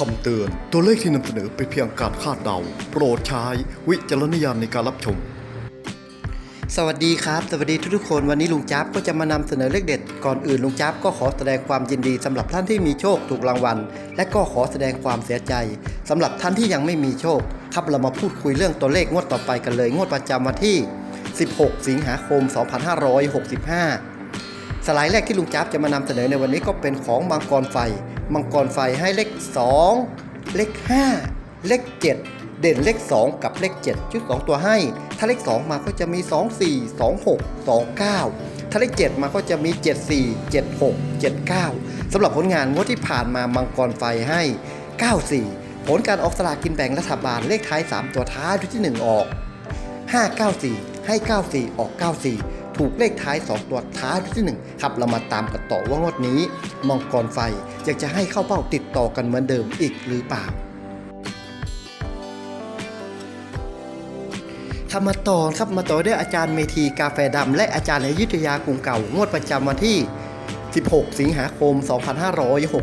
คำเตือน ตัวเลขที่นำเสนอเป็นเพียงการคาดเดา โปรดใช้วิจารณญาณในการรับชม สวัสดีครับ สวัสดีทุกๆคนวันนี้ลุงจ๊บก็จะมานำเสนอเลขเด็ด ก่อนอื่นลุงจ๊บก็ขอแสดงความยินดีสำหรับท่านที่มีโชคถูกรางวัล และก็ขอแสดงความเสียใจสำหรับท่านที่ยังไม่มีโชค ครับเรามาพูดคุยเรื่องตัวเลขงวดต่อไปกันเลย งวดประจำวันที่ 16 สิงหาคม 2565สไลด์แรกที่ลุงจ๊บจะมานำเสนอในวันนี้ก็เป็นของมังกรไฟ มังกรไฟให้เลข 2 เลข 5 เลข 7 เด่นเลข 2 กับเลข 7 ชุด 2 ตัวให้ ถ้าเลข 2 มาก็จะมี 2 4 2 6 2 9 ถ้าเลข 7 มาก็จะมี 7 4 7 6 7 9สำหรับผลงานงวดที่ผ่านมามังกรไฟให้ 94 ผลการออกสลากกินแบ่งรัฐบาลเลขท้าย 3 ตัวท้ายชุดที่ 1 ออก 594 ให้ 94 ออก 94 ถูกเลขท้าย 2 ตัวท้ายที่ 1 ครับ เรามาตามกันต่อว่างวดนี้มังกรไฟอยากจะให้เข้าเป้าติดต่อกันเหมือนเดิมอีกหรือเปล่าทำมาต่อครับมาต่อด้วยอาจารย์เมธีกาแฟดำและอาจารย์อยุธยากรุงเก่า งวดประจำวันที่ 16 สิงหาคม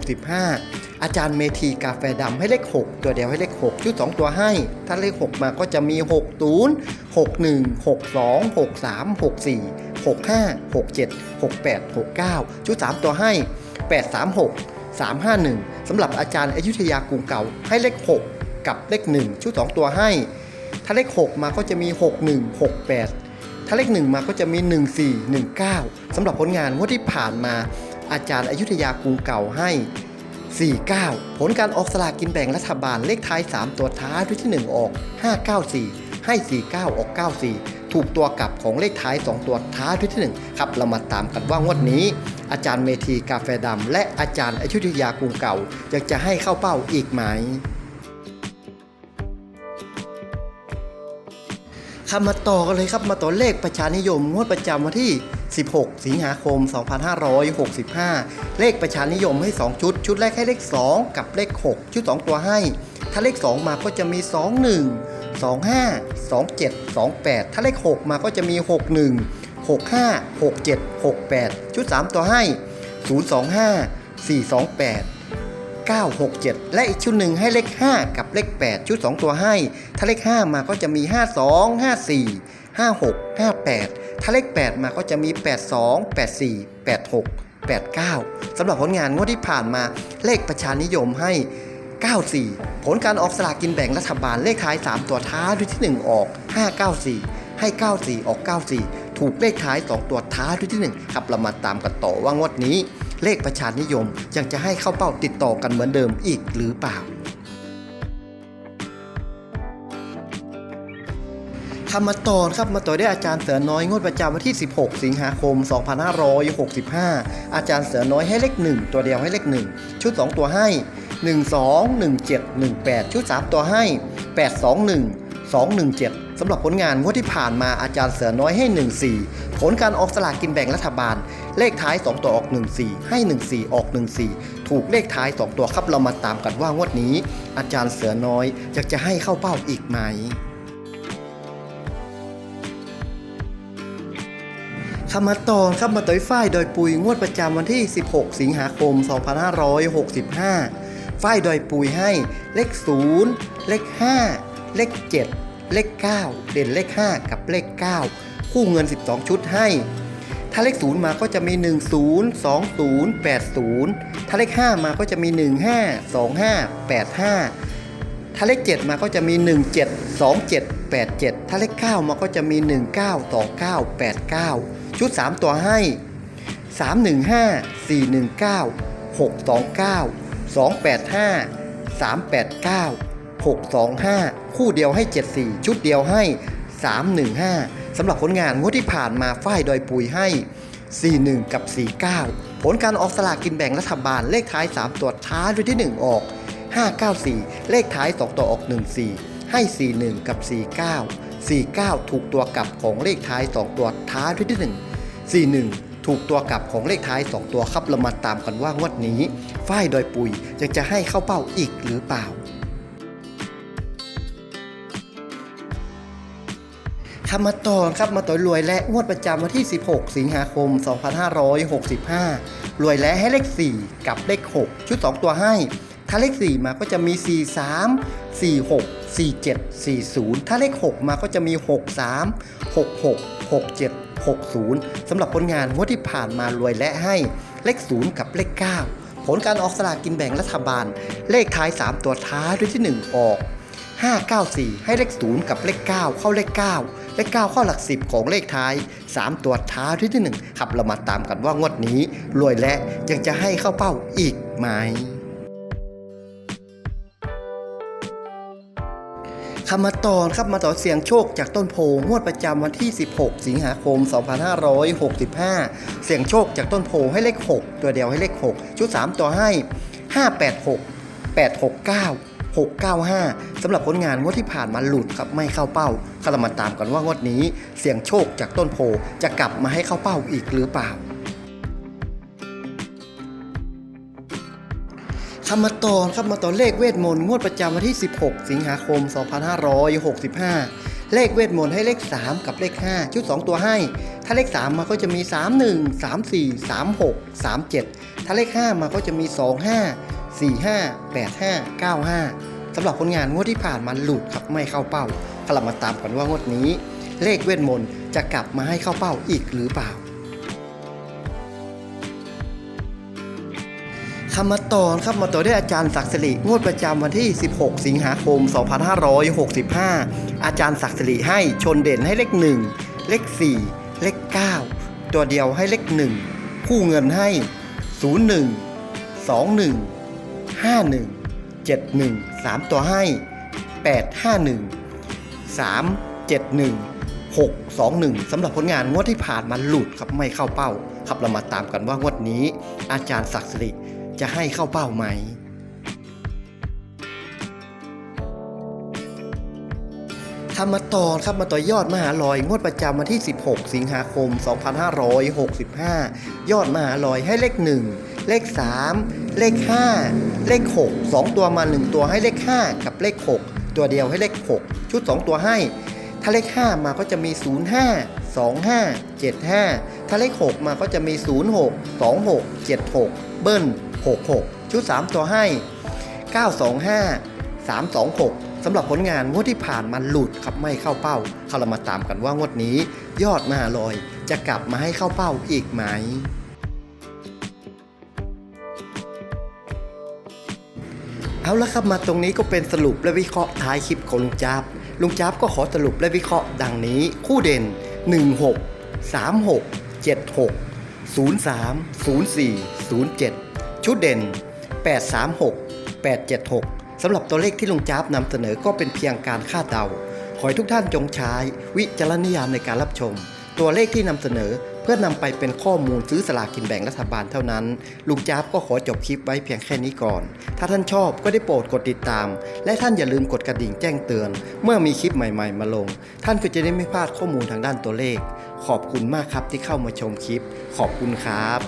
2565 อาจารย์เมธีกาแฟดำให้เลข 6 ตัวเดียวให้เลข 6 ชุด 2 ตัวให้ ถ้าเลข 6 มาก็จะมี 6 0 6 1 6 2 6 3 6 4 6 5 6 7 6 8 6 9 ชุด 3 ตัวให้ 8 3 6 3 5 1สำหรับอาจารย์อยุธยากรุงเก่าให้เลข 6 กับเลข 1 ชุด 2 ตัวให้ ถ้าเลข 6 มาก็จะมี 6 1 6 8 ถ้าเลข 1 มาก็จะมี 1 4 1 9สำหรับผลงานงวดที่ผ่านมา อาจารย์อยุธยากรุงเก่าให้ 49 ผลการออกสลากกินแบ่งรัฐบาลเลขท้าย 3 ตัวท้ายด้วยที่ 1 ออก 594 ให้ 49 ออก 94 ถูกตัวกลับของเลขท้าย 2 ตัวท้ายด้วยที่ 1 ครับเรามาตามกันว่างวดนี้ อาจารย์เมธีกาแฟดำและอาจารย์อยุธยากรุงเก่าอยากจะให้เข้าเป้าอีกไหมครับมาต่อกันเลยครับมาต่อเลขประชานิยมงวดประจำวันที่ 16 สิงหาคม 2565 เลขประชานิยมให้ 2 ชุด ชุดแรกให้เลข 2 กับเลข 6 ชุด 2 ตัวให้ ถ้าเลข 2 มาก็จะมี 21 25 27 28 ถ้าเลข 6 มาก็จะมี 61 65 67 68 ชุด 3 ตัวให้ 025 428 967 และอีกชุดหนึ่งให้เลข 5 กับเลข 8 ชุด 2 ตัวให้ ถ้าเลข 5 มาก็จะมี 52 54 56 58 ถ้าเลข 8 มาก็จะมี 82 84 86 89สำหรับผลงานงวดที่ผ่านมาเลขประชานิยมให้ 94 ผลการออกสลากกินแบ่งรัฐบาลเลขท้าย 3 ตัวท้ายด้วยที่ 1 ออก 594 ให้ 94 ออก 94 ถูกเลขท้าย 2 ตัวท้ายด้วยที่ 1 ครับเรามาตามกันต่อว่างวดนี้ เลขประชานิยมยังจะให้เข้าเป้าติดต่อกันเหมือนเดิมอีกหรือเปล่า ทำมาต่อครับมาต่อได้อาจารย์เสือน้อยงวดประจำวันที่ 16 สิงหาคม 2565 อาจารย์เสือน้อยให้เลข 1 ตัวเดียวให้เลข 1 ชุด 2 ตัวให้ 1 2 1 7 1 8 ชุด 3 ตัวให้ 8 2 1 2 1 7 สำหรับผลงานงวดที่ผ่านมาอาจารย์เสือน้อยให้ 1 4 ผลการออกสลากกินแบ่งรัฐบาล เลขท้าย 2 ตัวออก 1 4 ให้ 1 4 ออก 1 4 ถูกเลขท้าย 2 ตัวครับเรามาตามกันว่างวดนี้ อาจารย์เสือน้อยอยากจะให้เข้าเป้าอีกไหม คำมาต่อครับมาต่อยฝ้ายโดยปุยงวดประจำวันที่ 16 สิงหาคม 2565 ฝ้ายโดยปุยให้เลข 0 เลข 5 เลข 7 เลข 9 เด่นเลข 5 กับเลข 9 คู่เงิน 12 ชุดให้ ถ้าเลข 0 มาก็จะมี 10 20 80 ถ้าเลข 5 มาก็จะมี 15 25 85 ถ้าเลข 7 มาก็จะมี 17 27 87 ถ้าเลข 9 มาก็จะมี 19 29 89 ชุด 3 ตัวให้ 315 419 629 285 389 625 คู่เดียวให้ 74 ชุดเดียวให้ 315 สำหรับผลงานงวดที่ผ่านมาฝ้ายดอยปุยให้ 41 กับ 49 ผลการออกสลากกินแบ่งรัฐบาลเลขท้าย 3 ตัวท้ายด้วยที่ 1 ออก 594 เลขท้าย 2 ตัวออก 14 ให้ 41 กับ 49 49 ถูกตัวกลับของเลขท้าย 2 ตัวท้ายด้วยที่ 1 41 ถูกตัวกลับของเลขท้าย 2 ตัวครับเรามาตามกันว่างวดนี้ฝ้ายดอยปุยยังจะให้เข้าเป้าอีกหรือเปล่าทำมาต่อครับมาต่อยรวยและงวดประจำวันที่ 16 สิงหาคม 2565 รวยและให้เลข 4 กับเลข 6 ชุด 2 ตัวให้ ถ้าเลข 4 มาก็จะมี 43 46 47 40 ถ้าเลข 6 มาก็จะมี 63 66 67 60สำหรับผลงานงวดที่ผ่านมารวยและให้เลข 0 กับเลข 9 ผลการออกสลากกินแบ่งรัฐบาล เลขท้าย 3 ตัวท้ายด้วยที่ 1 ออก 594 ให้เลข 0 กับเลข 9 เข้าเลข 9 เลข 9 เข้าหลัก 10 ของเลขท้าย 3 ตัวท้ายที่ที่ 1 ครับเรามาตามกันว่างวดนี้รวยและยังจะให้เข้าเป้าอีกไหม คำมาตอนครับมาต่อเสียงโชคจากต้นโพงวดประจำวันที่ 16 สิงหาคม 2565 เสียงโชคจากต้นโพให้เลข 6 ตัวเดียวให้เลข 6 ชุด 3 ตัวให้ 586 869 695สำหรับผลงานงวดที่ผ่านมาหลุดครับไม่เข้าเป้าก็เรามาตามกันว่างวดนี้ เสียงโชคจากต้นโพจะกลับมาให้เข้าเป้าอีกหรือเปล่า คำมาตอนครับมาตอนเลขเวทมนต์งวดประจำวันที่ 16 สิงหาคม 2565 เลขเวทมนต์ให้เลข 3 กับเลข 5 ชุด 2 ตัวให้ ถ้าเลข 3 มาก็จะมี 31 34 36 37 ถ้าเลข 5 มาก็จะมี 25 45 85 95สำหรับผลงานงวดที่ผ่านมาหลุดครับไม่เข้าเป้าก็เรามาตามกันว่างวดนี้ เลขเวทมนต์จะกลับมาให้เข้าเป้าอีกหรือเปล่า คำมาตอนครับมาต่อด้วยอาจารย์ศักดิ์สิริงวดประจำวันที่ 16 สิงหาคม 2565 อาจารย์ศักดิ์สิริให้ชนเด่นให้เลข 1 เลข 4 เลข 9 ตัวเดียวให้เลข 1 คู่เงินให้ 01 21 51 71 3 ตัวให้ 851 371 621สำหรับผลงานงวดที่ผ่านมาหลุดครับไม่เข้าเป้า ครับเรามาตามกันว่างวดนี้ อาจารย์ศักดิ์สิริ จะให้เข้าเป้าไหมทำมาต่อครับมาต่อยอดมหาลอยงวดประจำวันที่ 16 สิงหาคม 2565 ยอดมหาลอยให้เลข 1 เลข 3 เลข 5 เลข 6 2 ตัวมา 1 ตัวให้เลข 5 กับเลข 6 ตัวเดียวให้เลข 6 ชุด 2 ตัวให้ ถ้าเลข 5 มาก็จะมี 05 25 75 ถ้าเลข 6 มาก็จะมี 06 26 76 เบิ้ล 66 ชุด 3 ตัวให้ 925 326 สำหรับผลงานงวดที่ผ่านมันหลุดครับไม่เข้าเป้าเขาเรามาตามกันว่างวดนี้ ยอดมหาลอยจะกลับมาให้เข้าเป้าอีกไหมเอาละครับมาตรงนี้ก็เป็นสรุปและวิเคราะห์ท้ายคลิปของลุงจับลุงจับก็ขอสรุปและวิเคราะห์ดังนี้ คู่เด่น 16 36 76 03 04 07 ชุดเด่น 836 876 สำหรับตัวเลขที่ลุงจับนำเสนอก็เป็นเพียงการคาดเดา ขอให้ทุกท่านจงใช้วิจารณญาณในการรับชม ตัวเลขที่นำเสนอเพื่อนำไปเป็นข้อมูลซื้อสลากกินแบ่งรัฐบาลเท่านั้น ลุงจ๊าบก็ขอจบคลิปไว้เพียงแค่นี้ก่อน ถ้าท่านชอบก็ได้โปรดกดติดตาม และท่านอย่าลืมกดกระดิ่งแจ้งเตือน เมื่อมีคลิปใหม่ ๆ มาลง ท่านก็จะได้ไม่พลาดข้อมูลทางด้านตัวเลข ขอบคุณมากครับที่เข้ามาชมคลิป ขอบคุณครับ